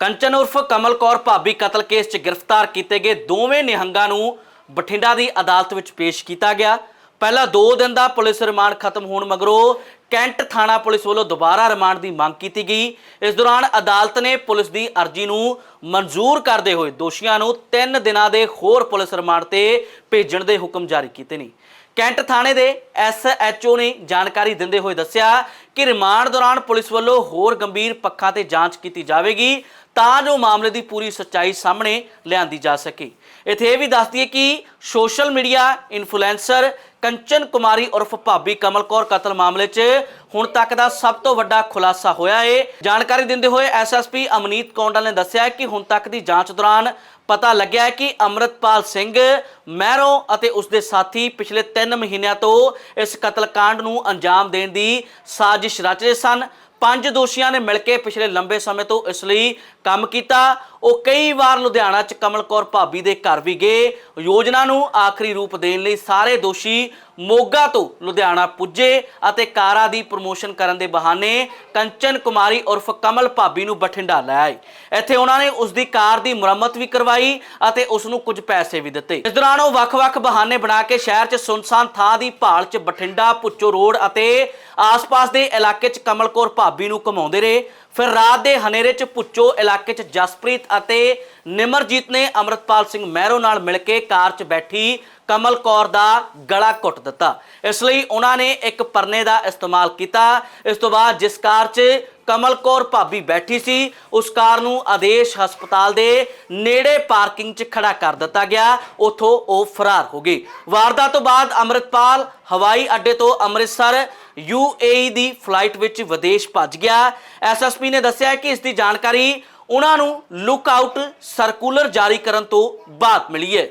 ਕੰਚਨ ਉਰਫ ਕਮਲ ਕੌਰ ਭਾਬੀ ਕਤਲ ਕੇਸ 'ਚ ਗ੍ਰਿਫਤਾਰ ਕੀਤੇ ਗਏ ਦੋਵੇਂ ਨਿਹੰਗਾਂ ਨੂੰ ਬਠਿੰਡਾ ਦੀ ਅਦਾਲਤ ਵਿੱਚ ਪੇਸ਼ ਕੀਤਾ ਗਿਆ। ਪਹਿਲਾਂ 2 ਦਿਨ ਦਾ ਪੁਲਿਸ ਰਿਮਾਂਡ ਖਤਮ ਹੋਣ ਮਗਰੋਂ ਕੈਂਟ ਥਾਣਾ ਪੁਲਿਸ ਵੱਲੋਂ ਦੁਬਾਰਾ ਰਿਮਾਂਡ ਦੀ ਮੰਗ ਕੀਤੀ ਗਈ। ਇਸ ਦੌਰਾਨ ਅਦਾਲਤ ਨੇ ਪੁਲਿਸ ਦੀ ਅਰਜ਼ੀ ਨੂੰ ਮਨਜ਼ੂਰ ਕਰਦੇ ਹੋਏ ਦੋਸ਼ੀਆਂ ਨੂੰ 3 ਦਿਨਾਂ ਦੇ ਹੋਰ ਪੁਲਿਸ ਰਿਮਾਂਡ ਤੇ ਭੇਜਣ ਦੇ ਹੁਕਮ ਜਾਰੀ ਕੀਤੇ ਨੇ। ਕੈਂਟ ਥਾਣੇ ਦੇ ਐਸਐਚਓ ਨੇ ਜਾਣਕਾਰੀ ਦਿੰਦੇ ਹੋਏ ਦੱਸਿਆ ਕਿ ਰਿਮਾਂਡ ਦੌਰਾਨ ਪੁਲਿਸ ਵੱਲੋਂ ਹੋਰ ਗੰਭੀਰ ਪੱਖਾਂ ਤੇ ਜਾਂਚ ਕੀਤੀ ਜਾਵੇਗੀ ਤਾਂ ਜੋ ਮਾਮਲੇ ਦੀ ਪੂਰੀ ਸੱਚਾਈ ਸਾਹਮਣੇ ਲਿਆਂਦੀ ਜਾ ਸਕੇ। ਇੱਥੇ ਇਹ ਵੀ ਦੱਸ ਦਈਏ ਕਿ social media influencer Kanchan Kumari ਉਰਫ ਭਾਬੀ ਕਮਲ ਕੌਰ ਕਤਲ ਮਾਮਲੇ 'ਚ ਹੁਣ ਤੱਕ ਦਾ ਸਭ ਤੋਂ ਵੱਡਾ ਖੁਲਾਸਾ ਹੋਇਆ ਏ। ਜਾਣਕਾਰੀ ਦਿੰਦੇ ਹੋਏ ਐਸਐਸਪੀ ਅਮਨੀਤ ਕੌਂਡਲ ਨੇ ਦੱਸਿਆ ਕਿ ਹੁਣ ਤੱਕ ਦੀ ਜਾਂਚ ਦੌਰਾਨ ਪਤਾ ਲੱਗਿਆ ਕਿ ਅਮਰਤਪਾਲ ਸਿੰਘ ਮਹਿਰੋ ਅਤੇ ਉਸ ਦੇ ਸਾਥੀ ਪਿਛਲੇ 3 ਮਹੀਨਿਆਂ ਤੋਂ ਇਸ ਕਤਲकांड ਨੂੰ ਅੰਜਾਮ ਦੇਣ ਦੀ ਸਾਜ਼ਿਸ਼ ਰਚ ਰਹੇ ਸਨ। ਪੰਜ ਦੋਸ਼ੀਆਂ ਨੇ ਮਿਲ ਕੇ ਪਿਛਲੇ ਲੰਬੇ ਸਮੇਂ ਤੋਂ ਇਸ ਲਈ ਕੰਮ ਕੀਤਾ। ਉਹ ਕਈ ਵਾਰ ਲੁਧਿਆਣਾ 'ਚ ਕਮਲ ਕੌਰ ਭਾਬੀ ਦੇ ਘਰ ਵੀ ਗਏ। ਯੋਜਨਾ ਨੂੰ ਆਖਰੀ ਰੂਪ ਦੇਣ ਲਈ ਸਾਰੇ ਦੋਸ਼ੀ ਮੋਗਾ ਤੋਂ ਲੁਧਿਆਣਾ ਪੁੱਜੇ ਅਤੇ ਕਾਰਾਂ ਦੀ ਪ੍ਰਮੋਸ਼ਨ ਕਰਨ ਦੇ ਬਹਾਨੇ ਕੰਚਨ ਕੁਮਾਰੀ ਉਰਫ ਕਮਲ ਭਾਬੀ ਨੂੰ ਬਠਿੰਡਾ ਲੈ ਆਏ। ਇੱਥੇ ਉਹਨਾਂ ਨੇ ਉਸ ਦੀ ਕਾਰ ਦੀ ਮੁਰੰਮਤ ਵੀ ਕਰਵਾਈ ਅਤੇ ਉਸ ਨੂੰ ਕੁਝ ਪੈਸੇ ਵੀ ਦਿੱਤੇ। ਇਸ ਦੌਰਾਨ ਉਹ ਵੱਖ-ਵੱਖ ਬਹਾਨੇ ਬਣਾ ਕੇ ਸ਼ਹਿਰ 'ਚ ਸੁਨਸਾਨ ਥਾਂ ਦੀ ਭਾਲ 'ਚ ਬਠਿੰਡਾ ਪੁੱਚੋ ਰੋਡ ਅਤੇ ਆਸ-ਪਾਸ ਦੇ ਇਲਾਕੇ 'ਚ ਕਮਲ ਕੌਰ ਭਾਬੀ ਨੂੰ ਘੁਮਾਉਂਦੇ ਰਹੇ। ਫਿਰ ਰਾਤ ਦੇ ਹਨੇਰੇ 'ਚ ਪੁੱਚੋ ਇਲਾਕੇ 'ਚ ਜਸਪ੍ਰੀਤ ਅਤੇ ਨਿਮਰਜੀਤ ਨੇ ਅਮਰਤਪਾਲ ਸਿੰਘ ਮਹਿਰੋ ਨਾਲ ਮਿਲ ਕੇ ਕਾਰ 'ਚ ਬੈਠੀ ਕਮਲ ਕੌਰ ਦਾ ਗਲਾ ਘੁੱਟ ਦਿੱਤਾ। ਇਸ ਲਈ ਉਹਨਾਂ ਨੇ ਇੱਕ ਪਰਨੇ ਦਾ ਇਸਤੇਮਾਲ ਕੀਤਾ। ਇਸ ਤੋਂ ਬਾਅਦ ਜਿਸ ਕਾਰ 'ਚ ਕਮਲ ਕੌਰ ਭਾਬੀ ਬੈਠੀ ਸੀ। ਉਸ ਕਾਰ ਨੂੰ ਆਦੇਸ਼ ਹਸਪਤਾਲ ਦੇ ਨੇੜੇ ਪਾਰਕਿੰਗ 'ਚ ਖੜਾ ਕਰ ਦਿੱਤਾ ਗਿਆ। ਉਥੋਂ ਉਹ ਫਰਾਰ ਹੋ ਗਈ। ਵਾਰਦਾਤ ਤੋਂ ਬਾਅਦ ਅਮਰਿਤਪਾਲ ਹਵਾਈ ਅੱਡੇ ਤੋਂ ਅੰਮ੍ਰਿਤਸਰ ਯੂਏਈ ਦੀ ਫਲਾਈਟ ਵਿੱਚ ਵਿਦੇਸ਼ ਭੱਜ ਗਿਆ। ਐਸਐਸਪੀ ਨੇ ਦੱਸਿਆ ਕਿ ਇਸ ਦੀ ਜਾਣਕਾਰੀ ਉਹਨਾਂ ਨੂੰ ਲੁੱਕ ਆਊਟ ਸਰਕੂਲਰ ਜਾਰੀ ਕਰਨ ਤੋਂ ਬਾਅਦ ਮਿਲੀ ਹੈ।